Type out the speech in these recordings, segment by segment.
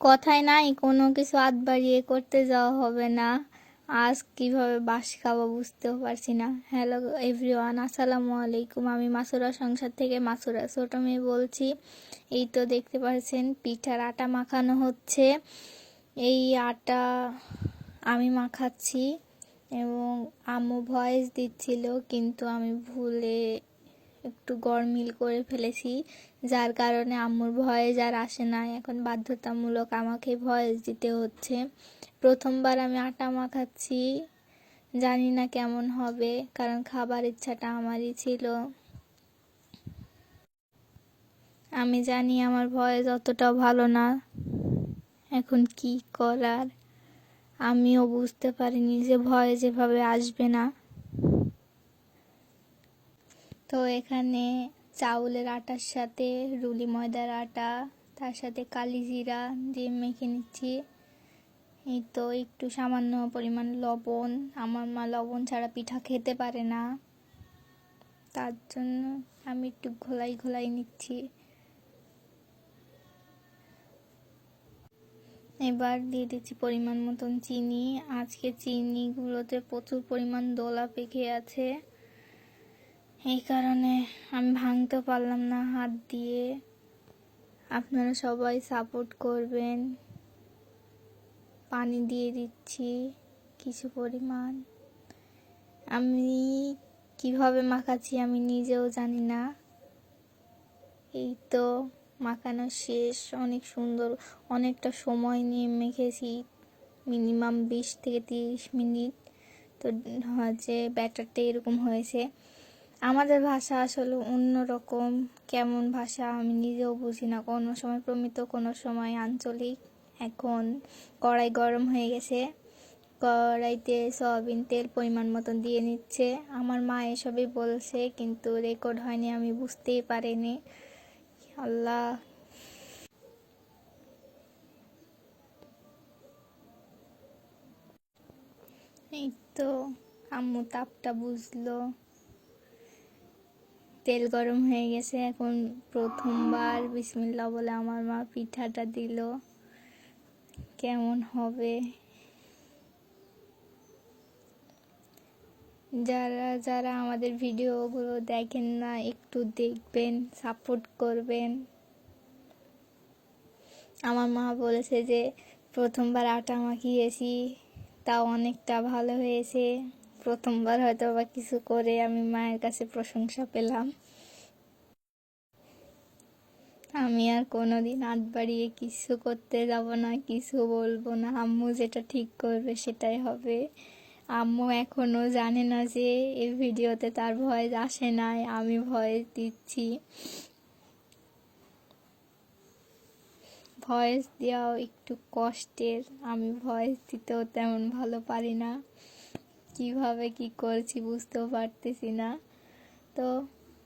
কথায় নাই, কোনো কিছু আত বাড়িয়ে করতে যাওয়া হবে না। আজ কীভাবে বাস খাব বুঝতেও পারছি না। হ্যালো এভরিওয়ান আসসালামু আলাইকুম। আমি মাসুরা সংসার থেকে মাসুরা। ছোট মেয়ে বলছি, এই তো দেখতে পাচ্ছেন, পিঠার আটা মাখানো হচ্ছে। এই আটা আমি মাখাচ্ছি এবং আম্মু ভয়েস দিচ্ছিল, কিন্তু আমি ভুলে একটু গরমিল করে ফেলেছি। যার কারণে আম্মুর ভয়েস আর আসে না এখন বাধ্যতামূলক আমাকে ভয়েস দিতে হচ্ছে। প্রথমবার আমি আটা মাখাচ্ছি। জানি না কেমন হবে, কারণ খাবার ইচ্ছাটা আমারই ছিল। আমি জানি আমার ভয়েস অতটাও ভালো না। এখন কি করার? আমিও বুঝতে পারিনি যে ভয় যেভাবে আসবে না। তো এখানে চাউলের আটার সাথে রুলি ময়দার আটা, তার সাথে কালি জিরা দিয়ে মেখে নিচ্ছি। এই তো একটু সামান্য পরিমাণ লবণ। আমার মা লবণ ছাড়া পিঠা খেতে পারে না। তার জন্য আমি একটু ঘোলাই ঘোলাই নিচ্ছি। এবার দিয়ে দিচ্ছি পরিমাণ মতন চিনি। আজকে চিনিগুলোতে প্রচুর পরিমাণ দোলা পেকে আছে। এই কারণে আমি ভাঙতে পারলাম না হাত দিয়ে। আপনারা সবাই সাপোর্ট করবেন। পানি দিয়ে দিচ্ছি কিছু পরিমাণ। আমি কীভাবে মাখাচ্ছি আমি নিজেও জানি না। এই তো মাখানো শেষ, অনেক সুন্দর, অনেকটা সময় নিয়ে মেখেছি মিনিমাম বিশ থেকে তিরিশ মিনিট। তো হচ্ছে ব্যাটারটা এরকম হয়েছে। আমাদের ভাষা আসলে অন্যরকম। কেমন ভাষা আমি নিজেও বুঝি না। কোনো সময় প্রমিত, কোনো সময় আঞ্চলিক। এখন কড়াই গরম হয়ে গেছে। কড়াইতে সয়াবিন তেল পরিমাণ মতন দিয়ে নিচ্ছে। আমার মা এসবই বলছে, কিন্তু রেকর্ড হয়নি, আমি বুঝতেই পারিনি। আল্লাহ। এই তো, আম্মু তাপটা বুঝলো। তেল গরম হয়ে গেছে। এখন প্রথমবার বিসমিল্লা বলে আমার মা পিঠাটা দিল। কেমন হবে? যারা যারা আমাদের ভিডিওগুলো দেখেন না, একটু দেখবেন সাপোর্ট করবেন। আমার মা বলেছে যে, প্রথমবার আটা মাখিয়েছি, তাও অনেকটা ভালো হয়েছে। প্রথমবার হয়তো বা কিছু করে আমি মায়ের কাছে প্রশংসা পেলাম। আমি আর কোনোদিন আট বাড়িয়ে কিছু করতে যাব না, কিছু বলব না। আম্মু যেটা ঠিক করবে সেটাই হবে। আম্মু এখনও জানে না যে এই ভিডিওতে তার ভয়েস আসে নাই, আমি ভয়েস দিচ্ছি। ভয়েস দেওয়াও একটু কষ্টের, আমি ভয়েস দিতেও তেমন ভালো পারি না। কীভাবে কি করছি বুঝতেও পারতেছি না। তো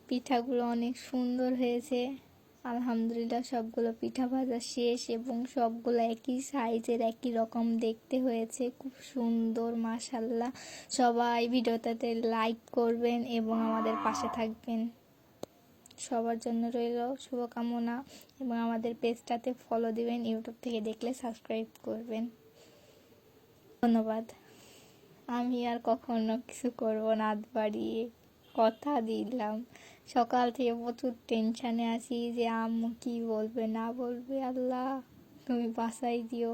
পিঠাগুলো অনেক সুন্দর হয়েছে। আলহামদুলিল্লাহ সবগুলো পিঠা ভাজা শেষ এবং সবগুলো একই সাইজের, একই রকম দেখতে হয়েছে। খুব সুন্দর মাশাল্লাহ সবাই ভিডিওটাতে লাইক করবেন এবং আমাদের পাশে থাকবেন। সবার জন্য রইল শুভকামনা এবং আমাদের পেজটাতে ফলো দিবেন, ইউটিউব থেকে দেখলে সাবস্ক্রাইব করবেন। ধন্যবাদ। আমি আর কখনো কিছু করব না বাড়িয়ে কথা দিলাম। সকাল থেকে প্রচুর টেনশানে আছি যে আম্মু কি বলবে, না বলবে, আল্লাহ। তুমি বাসাই দিও।